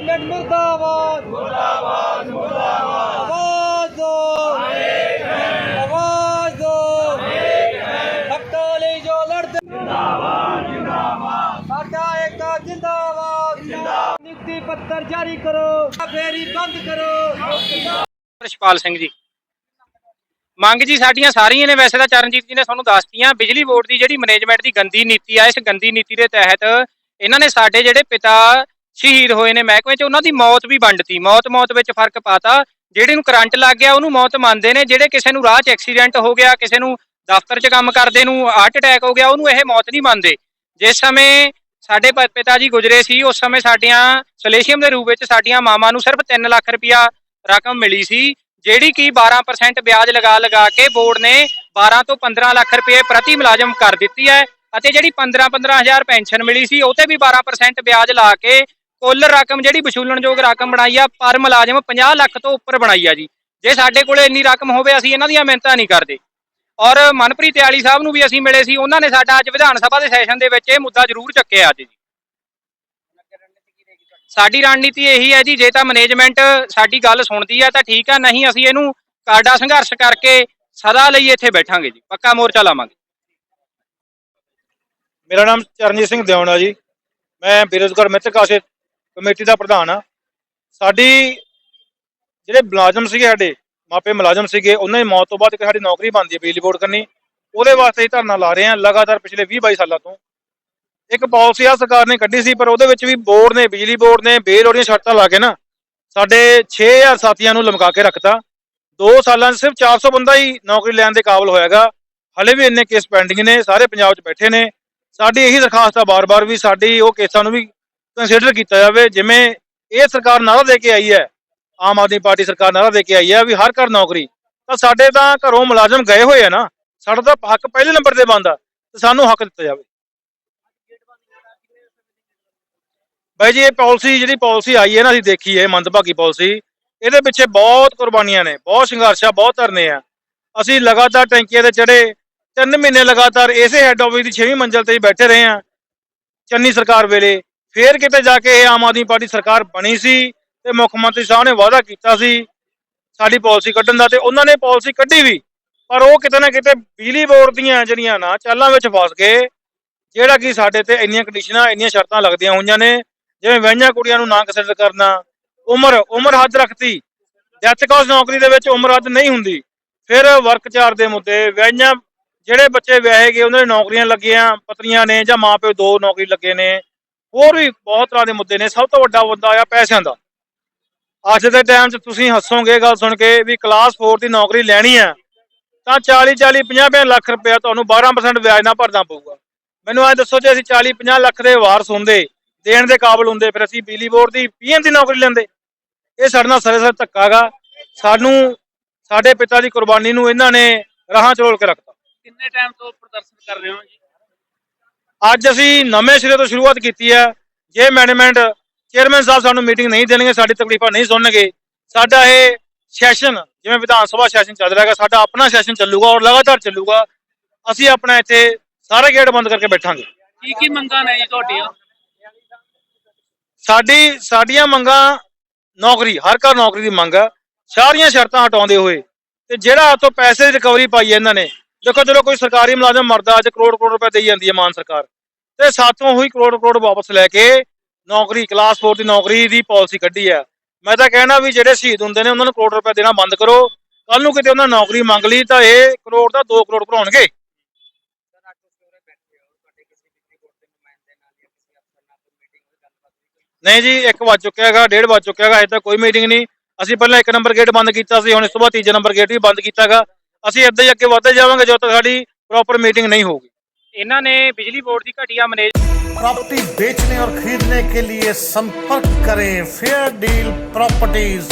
Minute ਮੁਰਦਾਬਾਦ। ਮੁਰਦਾਬਾਦ ਮੁਰਦਾਬਾਦ ਆਵਾਜ਼ ਦੋ। ਆਵਾਜ਼ ਦੋ। ਅਨੇਕ ਲਈ ਜੋ ਲੜਦੇ। ਜਿੰਦਾਬਾਦ ਜਿੰਦਾਬਾਦ ਸਾਡਾ ਏਕਾ ਜਿੰਦਾਬਾਦ। ਜਿੰਦਾਬਾਦ ਨਿਯੁਕਤੀ ਪੱਤਰ ਜਾਰੀ ਕਰੋ। ਫੇਰੀ ਬੰਦ ਕਰੋ। ਰਸ਼ਪਾਲ ਸਿੰਘ ਜੀ। ਮੰਗ ਜੀ ਸਾਡੀਆਂ ਸਾਰੀਆਂ ਨੇ ਵੈਸੇ ਤਾਂ ਚਰਨਜੀਤ ਜੀ ਨੇ ਤੁਹਾਨੂੰ ਦੱਸਤੀਆਂ, ਬਿਜਲੀ ਬੋਰਡ ਦੀ ਜਿਹੜੀ ਮੈਨੇਜਮੈਂਟ ਦੀ ਗੰਦੀ ਨੀਤੀ ਆ, ਇਸ ਗੰਦੀ ਨੀਤੀ ਦੇ ਤਹਿਤ ਇਹਨਾਂ ਨੇ ਸਾਡੇ ਜਿਹੜੇ ਪਿਤਾ ਸ਼ਹੀਦ ਹੋਏ ਨੇ ਮਹਿਕਮੇ 'ਚ, ਉਹਨਾਂ ਦੀ ਮੌਤ ਵੀ ਵੰਡਤੀ। ਮੌਤ ਮੌਤ ਵਿੱਚ ਫ਼ਰਕ ਪਾਤਾ। ਜਿਹੜੇ ਨੂੰ ਕਰੰਟ ਲੱਗ ਗਿਆ, ਉਹਨੂੰ ਮੌਤ ਮੰਨਦੇ ਨੇ। ਜਿਹੜੇ ਕਿਸੇ ਨੂੰ ਰਾਹ 'ਚ ਐਕਸੀਡੈਂਟ ਹੋ ਗਿਆ, ਕਿਸੇ ਨੂੰ ਦਫ਼ਤਰ 'ਚ ਕੰਮ ਕਰਦੇ ਨੂੰ ਹਾਰਟ ਅਟੈਕ ਹੋ ਗਿਆ, ਉਹਨੂੰ ਇਹ ਮੌਤ ਨਹੀਂ ਮੰਨਦੇ। ਜਿਸ ਸਮੇਂ ਸਾਡੇ ਪਿਤਾ ਜੀ ਗੁਜਰੇ ਸੀ, ਉਸ ਸਮੇਂ ਸਾਡੀਆਂ ਸਲੇਸ਼ੀਅਮ ਦੇ ਰੂਪ ਵਿੱਚ ਸਾਡੀਆਂ ਮਾਵਾਂ ਨੂੰ ਸਿਰਫ 3 ਲੱਖ ਰੁਪਇਆ ਰਕਮ ਮਿਲੀ ਸੀ, ਜਿਹੜੀ ਕਿ 12% ਵਿਆਜ ਲਗਾ ਲਗਾ ਕੇ ਬੋਰਡ ਨੇ 12 ਤੋਂ 15 ਲੱਖ ਰੁਪਏ ਪ੍ਰਤੀ ਮੁਲਾਜ਼ਮ ਕਰ ਦਿੱਤੀ ਹੈ। ਅਤੇ ਜਿਹੜੀ 15 15000 ਪੈਨਸ਼ਨ ਮਿਲੀ ਸੀ ਉਹ ਤੇ ਵੀ 12% ਵਿਆਜ ਲਾ ਕੇ ਕੁੱਲ ਰਕਮ ਜਿਹੜੀ ਵਸੂਲਣਯੋਗ ਰਕਮ ਬਣਾਈ ਆ, ਪਰ ਮੁਲਾਜ਼ਮ 50 ਲੱਖ ਤੋਂ ਉੱਪਰ ਬਣਾਈ ਆ ਜੀ। ਜੇ ਸਾਡੇ ਕੋਲੇ ਇੰਨੀ ਰਕਮ ਹੋਵੇ, ਅਸੀਂ ਇਹਨਾਂ ਦੀਆਂ ਮਿਹਨਤਾਂ ਨਹੀਂ ਕਰਦੇ। ਔਰ ਮਨਪ੍ਰੀਤ ਆਲੀ ਸਾਹਿਬ ਨੂੰ ਵੀ ਅਸੀਂ ਮਿਲੇ ਸੀ, ਉਹਨਾਂ ਨੇ ਸਾਡਾ ਅੱਜ ਵਿਧਾਨ ਸਭਾ ਦੇ ਸੈਸ਼ਨ ਦੇ ਵਿੱਚ ਇਹ ਮੁੱਦਾ ਜ਼ਰੂਰ ਚੱਕਿਆ ਅੱਜ ਜੀ। ਸਾਡੀ ਰਣਨੀਤੀ ਇਹੀ ਹੈ ਜੀ, ਜੇ ਤਾਂ ਮੈਨੇਜਮੈਂਟ ਸਾਡੀ ਗੱਲ ਸੁਣਦੀ ਹੈ ਤਾਂ ਠੀਕ ਆ, ਨਹੀਂ ਅਸੀਂ ਇਹਨੂੰ ਕਾਡਾ ਸੰਘਰਸ਼ ਕਰਕੇ ਸਦਾ ਲਈ ਇੱਥੇ ਬੈਠਾਂਗੇ ਜੀ। ਪੱਕਾ ਮੋਰਚਾ ਲਾਵਾਂਗੇ। ਮੇਰਾ ਨਾਮ ਚਰਨਜੀਤ ਸਿੰਘ ਦਿਉਣਾ ਜੀ। ਮੈਂ ਬੇਰੁਜ਼ਗਾਰ ਮਿੱਤਰ ਕਾਸ਼ਤ ਕਮੇਟੀ ਦਾ ਪ੍ਰਧਾਨ ਆ। ਸਾਡੀ ਜਿਹੜੇ ਮੁਲਾਜ਼ਮ ਸੀਗੇ ਸਾਡੇ, ਮਾਪੇ ਮੁਲਾਜ਼ਮ ਸੀਗੇ, ਉਹਨਾਂ ਦੀ ਮੌਤ ਤੋਂ ਬਾਅਦ ਇੱਕ ਸਾਡੀ ਨੌਕਰੀ ਬਣਦੀ ਹੈ ਬਿਜਲੀ ਬੋਰਡ ਕਰਨੀ ਉਹਦੇ ਵਾਸਤੇ ਹੀ ਧਰਨਾ ਲਾ ਰਹੇ ਹਾਂ ਲਗਾਤਾਰ ਪਿਛਲੇ 20 22 ਸਾਲਾਂ ਤੋਂ। ਇੱਕ ਪਾਲਿਸੀ ਆ ਸਰਕਾਰ ਨੇ ਕੱਢੀ ਸੀ, ਪਰ ਉਹਦੇ ਵਿੱਚ ਵੀ ਬੋਰਡ ਨੇ, ਬਿਜਲੀ ਬੋਰਡ ਨੇ ਬੇਲੋੜੀਆਂ ਸ਼ਰਤਾਂ ਲਾ ਕੇ ਨਾ ਸਾਡੇ 6000 ਸਾਥੀਆਂ ਨੂੰ ਲਮਕਾ ਕੇ ਰੱਖਤਾ। 2 ਸਾਲਾਂ 'ਚ ਸਿਰਫ 400 ਬੰਦਾ ਹੀ ਨੌਕਰੀ ਲੈਣ ਦੇ ਕਾਬਿਲ ਹੋਇਆਗਾ ਹਲੇ ਵੀ ਇੰਨੇ ਕੇਸ ਪੈਂਡਿੰਗ ਨੇ, ਸਾਰੇ ਪੰਜਾਬ 'ਚ ਬੈਠੇ ਨੇ। ਸਾਡੀ ਇਹੀ ਦਰਖਾਸਤ ਆ ਬਾਰ-ਬਾਰ ਵੀ, ਸਾਡੀ ਉਹ ਕੇਸਾਂ ਨੂੰ ਵੀ ਕੰਸੀਡਰ ਕੀਤਾ ਜਾਵੇ, ਜਿਵੇਂ ਇਹ ਸਰਕਾਰ ਨਾਰਾ ਦੇ ਕੇ ਆਈ ਹੈ, ਆਮ ਆਦਮੀ ਪਾਰਟੀ ਸਰਕਾਰ ਨਾਰਾ ਦੇ ਕੇ ਆਈ ਹੈ ਵੀ ਹਰ ਘਰ ਨੌਕਰੀ, ਤਾਂ ਸਾਡੇ ਤਾਂ ਘਰੋਂ ਮੁਲਾਜ਼ਮ ਗਏ ਹੋਏ ਆ ਨਾ, ਸਾਡਾ ਤਾਂ ਹੱਕ ਪਹਿਲੇ ਨੰਬਰ ਤੇ ਬਣਦਾ, ਤੇ ਸਾਨੂੰ ਹੱਕ ਦਿੱਤਾ ਜਾਵੇ। ਬਾਈ ਜੀ, ਇਹ ਪਾਲਿਸੀ, ਜਿਹੜੀ ਪਾਲਿਸੀ ਆਈ ਹੈ ਨਾ, ਅਸੀਂ ਦੇਖੀ ਹੈ ਮੰਦਭਾਗੀ ਪਾਲਿਸੀ, ਇਹਦੇ ਪਿੱਛੇ ਬਹੁਤ ਕੁਰਬਾਨੀਆਂ ਨੇ, ਬਹੁਤ ਸੰਘਰਸ਼ ਆ ਬਹੁਤ ਧਰਨੇ ਆ। ਅਸੀਂ ਲਗਾਤਾਰ ਟੈਂਕੀਆਂ ਤੇ ਚੜੇ ਤਿੰਨ ਮਹੀਨੇ ਲਗਾਤਾਰ ਇਸੇ ਹੈੱਡ ਆਫਿਸ ਦੀ 6ਵੀਂ ਮੰਜ਼ਲ ਤੇ ਬੈਠੇ ਰਹੇ ਆ ਚੰਨੀ ਸਰਕਾਰ ਵੇਲੇ ਫੇਰ ਕਿਤੇ ਜਾ ਕੇ ਇਹ ਆਮ ਆਦਮੀ ਪਾਰਟੀ ਸਰਕਾਰ ਬਣੀ ਸੀ ਤੇ ਮੁੱਖ ਮੰਤਰੀ ਸਾਹਿਬ ਨੇ ਵਾਅਦਾ ਕੀਤਾ ਸੀ ਸਾਡੀ ਪਾਲਿਸੀ ਕੱਢਣ ਦਾ ਤੇ ਉਹਨਾਂ ਨੇ ਪਾਲਿਸੀ ਕੱਢੀ ਵੀ, ਪਰ ਉਹ ਕਿਤੇ ਨਾ ਕਿਤੇ ਬਿਜਲੀ ਬੋਰਡ ਦੀਆਂ ਜਿਹੜੀਆਂ ਨਾ ਚਾਲਾਂ ਵਿੱਚ ਫਸ ਗਏ, ਜਿਹੜਾ ਕਿ ਸਾਡੇ ਤੇ ਇੰਨੀਆਂ ਕੰਡੀਸ਼ਨਾਂ ਇੰਨੀਆਂ ਸ਼ਰਤਾਂ ਲੱਗਦੀਆਂ ਹੋਈਆਂ ਨੇ, ਜਿਵੇਂ ਵਹਿਈਆਂ ਕੁੜੀਆਂ ਨੂੰ ਨਾ ਕੰਸੀਡਰ ਕਰਨਾ, ਉਮਰ ਉਮਰ ਹੱਦ ਰੱਖਤੀ ਡੈਥ ਕਾਸ ਨੌਕਰੀ ਦੇ ਵਿੱਚ ਉਮਰ ਹੱਦ ਨਹੀਂ ਹੁੰਦੀ, ਫਿਰ ਵਰਕ ਚਾਰ ਦੇ ਮੁੱਦੇ ਵਹਿਈਆਂ ਜਿਹੜੇ ਬੱਚੇ ਵਿਆਹੇ ਗਏ, ਉਹਨਾਂ ਦੇ ਨੌਕਰੀਆਂ ਲੱਗੀਆਂ, ਪਤਨੀਆਂ ਨੇ ਜਾਂ ਮਾਪਿਓ ਦੋ ਨੌਕਰੀ ਲੱਗੇ ਨੇ ਹੋਰ ਵੀ ਬਹੁਤ ਤਰ੍ਹਾਂ ਦੇ ਮੁੱਦੇ ਨੇ। ਸਭ ਤੋਂ ਵੱਡਾ ਮੁੱਦਾ ਆ ਪੈਸਿਆਂ ਦਾ। ਅੱਜ ਦੇ ਟਾਈਮ 'ਚ ਤੁਸੀਂ ਹੱਸੋਗੇ, ਗੱਲ ਸੁਣ ਕੇ ਵੀ ਕਲਾਸ 4 ਦੀ ਨੌਕਰੀ ਲੈਣੀ ਆ ਤਾਂ 40 40 50 ਲੱਖ ਰੁਪਇਆ ਤੁਹਾਨੂੰ 12% ਵਿਆਜ ਨਾਲ ਭਰਨਾ ਪਊਗਾ। ਮੈਨੂੰ ਐ ਦੱਸੋ ਜੇ ਅਸੀਂ 40 50 ਲੱਖ ਦੇ ਵਾਰਸ ਹੁੰਦੇ, ਦੇਣ ਦੇ ਕਾਬਲ ਹੁੰਦੇ, ਫਿਰ ਅਸੀਂ ਬਿਜਲੀ ਬੋਰਡ ਦੀ ਪੀਐਨ ਦੀ ਨੌਕਰੀ ਲੈਂਦੇ। ਇਹ ਸਾਡੇ ਨਾਲ ਸਰੇ ਧੱਕਾ ਗਾ। ਸਾਨੂੰ, ਸਾਡੇ ਪਿਤਾ ਦੀ ਕੁਰਬਾਨੀ ਨੂੰ ਇਹਨਾਂ ਨੇ ਰਾਹਾਂ ਚੋਲ ਕੇ ਰੱਖਤਾ। ਕਿੰਨੇ ਟਾਈਮ ਤੋਂ ਪ੍ਰਦਰਸ਼ਨ ਕਰ ਰਹੇ ਹੋ ਜੀ? ਅੱਜ ਅਸੀਂ ਨਵੇਂ ਸਿਰੇ ਤੋਂ ਸ਼ੁਰੂਆਤ ਕੀਤੀ ਹੈ। ਜੇ ਮੈਨੇਜਮੈਂਟ ਚੇਅਰਮੈਨ ਸਾਹਿਬ ਸਾਨੂੰ ਮੀਟਿੰਗ ਨਹੀਂ ਦੇਣਗੇ ਸਾਡੀ ਤਕਲੀਫਾਂ ਨਹੀਂ ਸੁਣਨਗੇ। ਸਾਡਾ ਇਹ ਸੈਸ਼ਨ ਜਿਵੇਂ ਵਿਧਾਨ ਸਭਾ ਸੈਸ਼ਨ ਚੱਲ ਰਿਹਾ ਹੈਗਾ ਸਾਡਾ ਆਪਣਾ ਸੈਸ਼ਨ ਚੱਲੂਗਾ ਔਰ ਲਗਾਤਾਰ ਚੱਲੂਗਾ। ਅਸੀਂ ਆਪਣਾ ਇੱਥੇ ਸਾਰੇ ਗੇਟ ਬੰਦ ਕਰਕੇ ਬੈਠਾਂਗੇ। ਕੀ ਕੀ ਮੰਗਾਂ ਨੇ ਜੀ ਤੁਹਾਡੀਆਂ? ਸਾਡੀ ਸਾਡੀਆਂ ਮੰਗਾਂ ਨੌਕਰੀ ਹਰ ਘਰ ਨੌਕਰੀ ਦੀ ਮੰਗ ਹੈ। ਸਾਰੀਆਂ ਸ਼ਰਤਾਂ ਹਟਾਉਂਦੇ ਹੋਏ ਤੇ ਜਿਹੜਾ ਤੋਂ ਪੈਸੇ ਦੀ ਰਿਕਵਰੀ ਪਾਈ ਹੈ ਇਹਨਾਂ ਨੇ ਦੇਖੋ ਜਦੋਂ ਕੋਈ ਸਰਕਾਰੀ ਮੁਲਾਜ਼ਮ ਮਰਦਾ, ਅੱਜ ਕਰੋੜ ਕਰੋੜ ਰੁਪਏ ਦੇਈ ਜਾਂਦੀ ਹੈ ਮਾਨ ਸਰਕਾਰ। ਤੇ ਸਾਥੋਂ ਹੋਈ ਕਰੋੜ ਕਰੋੜ ਵਾਪਸ ਲੈ ਕੇ ਨੌਕਰੀ ਕਲਾਸ 4 ਦੀ ਨੌਕਰੀ ਦੀ ਪਾਲਿਸੀ ਕੱਢੀ ਹੈ। ਮੈਂ ਤਾਂ ਕਹਿਣਾ ਵੀ ਜਿਹੜੇ ਸ਼ਹੀਦ ਹੁੰਦੇ ਨੇ, ਉਹਨਾਂ ਨੂੰ ਕਰੋੜ ਰੁਪਏ ਦੇਣਾ ਬੰਦ ਕਰੋ। ਕੱਲ ਨੂੰ ਕਿਤੇ ਉਹਨਾਂ ਨੌਕਰੀ ਮੰਗ ਲਈ, ਤਾਂ ਇਹ ਕਰੋੜ ਦਾ 2 ਕਰੋੜ ਭਰਾਉਣਗੇ ਨਹੀਂ ਜੀ, ਇੱਕ ਵੱਜ ਚੁੱਕਿਆ ਹੈਗਾ, ਡੇਢ ਵੱਜ ਚੁੱਕਿਆ ਹੈਗਾ, ਅਜੇ ਤੱਕ ਕੋਈ ਮੀਟਿੰਗ ਨਹੀਂ। ਅਸੀਂ ਪਹਿਲਾਂ ਇੱਕ ਨੰਬਰ ਗੇਟ ਬੰਦ ਕੀਤਾ ਸੀ, ਹੁਣ ਇਸ ਤੋਂ ਬਾਅਦ ਤੀਜਾ ਨੰਬਰ ਗੇਟ ਵੀ ਬੰਦ ਕੀਤਾ ਹੈਗਾ। ਅਸੀਂ ਏਦਾਂ ਹੀ ਅੱਗੇ ਵਧਦੇ ਜਾਵਾਂਗੇ ਜਦੋਂ ਤੱਕ ਸਾਡੀ ਪ੍ਰੋਪਰ ਮੀਟਿੰਗ ਨਹੀਂ ਹੋਊਗੀ ਇਹਨਾਂ ਨੇ ਬਿਜਲੀ ਬੋਰਡ ਦੀ ਘਟੀਆ ਮੈਨੇਜ प्रॉपर्टी बेचने और खरीदने के लिए संपर्क करें फेयर डील प्रॉपर्टीज